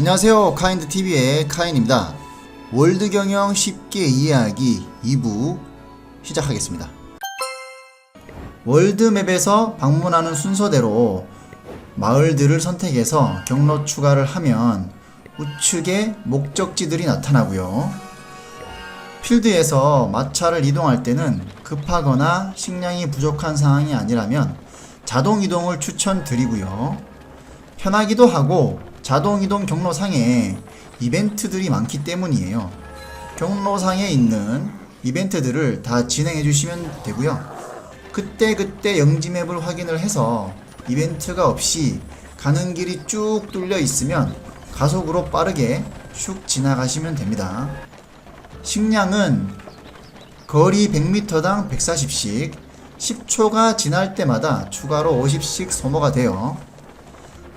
안녕하세요. 카인드TV의 카인입니다. 월드 경영 쉽게 이해하기 2부 시작하겠습니다. 월드맵에서 방문하는 순서대로 마을들을 선택해서 경로 추가를 하면 우측에 목적지들이 나타나고요. 필드에서 마차를 이동할 때는 급하거나 식량이 부족한 상황이 아니라면 자동 이동을 추천드리고요. 편하기도 하고 자동 이동 경로상에 이벤트들이 많기 때문이에요. 경로상에 있는 이벤트들을 다 진행해 주시면 되고요. 그때 그때 영지맵을 확인을 해서 이벤트가 없이 가는 길이 쭉 뚫려 있으면 가속으로 빠르게 슉 지나가시면 됩니다. 식량은 거리 100m당 140씩 10초가 지날 때마다 추가로 50씩 소모가 돼요.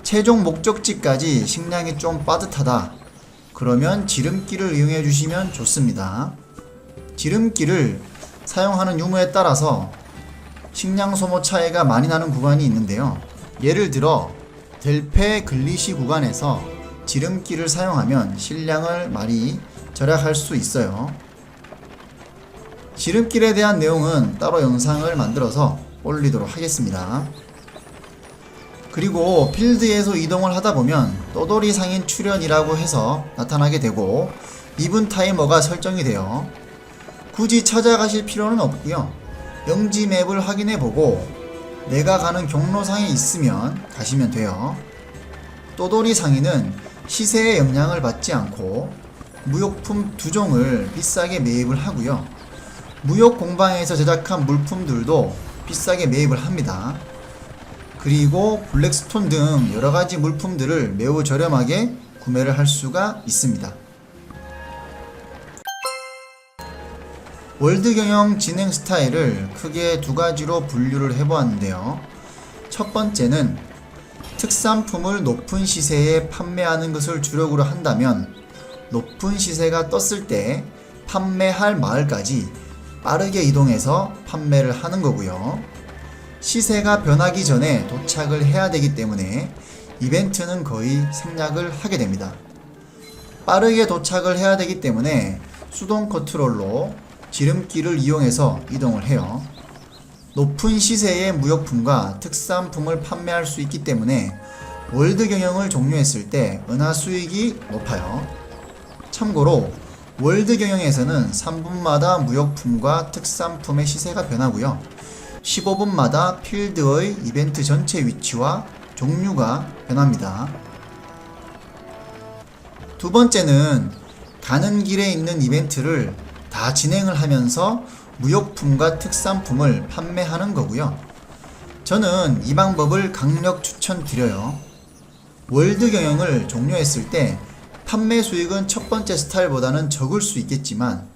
최종 목적지까지 식량이 좀 빠듯하다. 그러면 지름길을 이용해 주시면 좋습니다. 지름길을 사용하는 유무에 따라서 식량 소모 차이가 많이 나는 구간이 있는데요. 예를 들어 델페 글리시 구간에서 지름길을 사용하면 식량을 많이 절약할 수 있어요. 지름길에 대한 내용은 따로 영상을 만들어서 올리도록 하겠습니다. 그리고 필드에서 이동을 하다 보면 떠돌이 상인 출연이라고 해서 나타나게 되고 이분 타이머가 설정이 돼요. 굳이 찾아가실 필요는 없고요. 영지 맵을 확인해 보고 내가 가는 경로상에 있으면 가시면 돼요. 또돌이 상인은 시세의 영향을 받지 않고 무역품 두 종을 비싸게 매입을 하고요. 무역 공방에서 제작한 물품들도 비싸게 매입을 합니다. 그리고 블랙스톤 등 여러 가지 물품들을 매우 저렴하게 구매를 할 수가 있습니다. 월드 경영 진행 스타일을 크게 두 가지로 분류를 해보았는데요. 첫 번째는 특산품을 높은 시세에 판매하는 것을 주력으로 한다면 높은 시세가 떴을 때 판매할 마을까지 빠르게 이동해서 판매를 하는 거고요. 시세가 변하기 전에 도착을 해야 되기 때문에 이벤트는 거의 생략을 하게 됩니다. 빠르게 도착을 해야 되기 때문에 수동 컨트롤로 지름길을 이용해서 이동을 해요. 높은 시세의 무역품과 특산품을 판매할 수 있기 때문에 월드 경영을 종료했을 때 은하 수익이 높아요. 참고로 월드 경영에서는 3분마다 무역품과 특산품의 시세가 변하고요. 15분마다 필드의 이벤트 전체 위치와 종류가 변합니다. 두 번째는 가는 길에 있는 이벤트를 다 진행을 하면서 무역품과 특산품을 판매하는 거고요. 저는 이 방법을 강력 추천드려요. 월드 경영을 종료했을 때 판매 수익은 첫 번째 스타일보다는 적을 수 있겠지만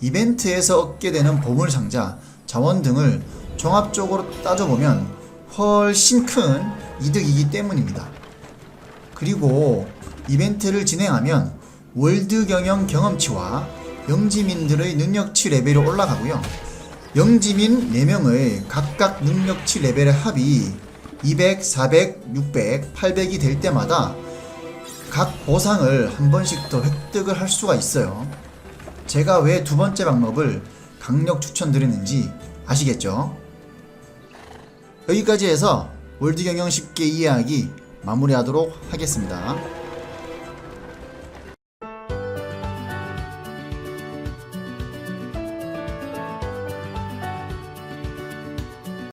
이벤트에서 얻게 되는 보물 상자, 자원 등을 종합적으로 따져보면 훨씬 큰 이득이기 때문입니다. 그리고 이벤트를 진행하면 월드 경영 경험치와 영지민들의 능력치 레벨이 올라가고요. 영지민 4명의 각각 능력치 레벨의 합이 200, 400, 600, 800이 될 때마다 각 보상을 한 번씩 더 획득을 할 수가 있어요. 제가 왜 두 번째 방법을 강력 추천드리는지 아시겠죠? 여기까지 해서 월드 경영 쉽게 이해하기 마무리하도록 하겠습니다.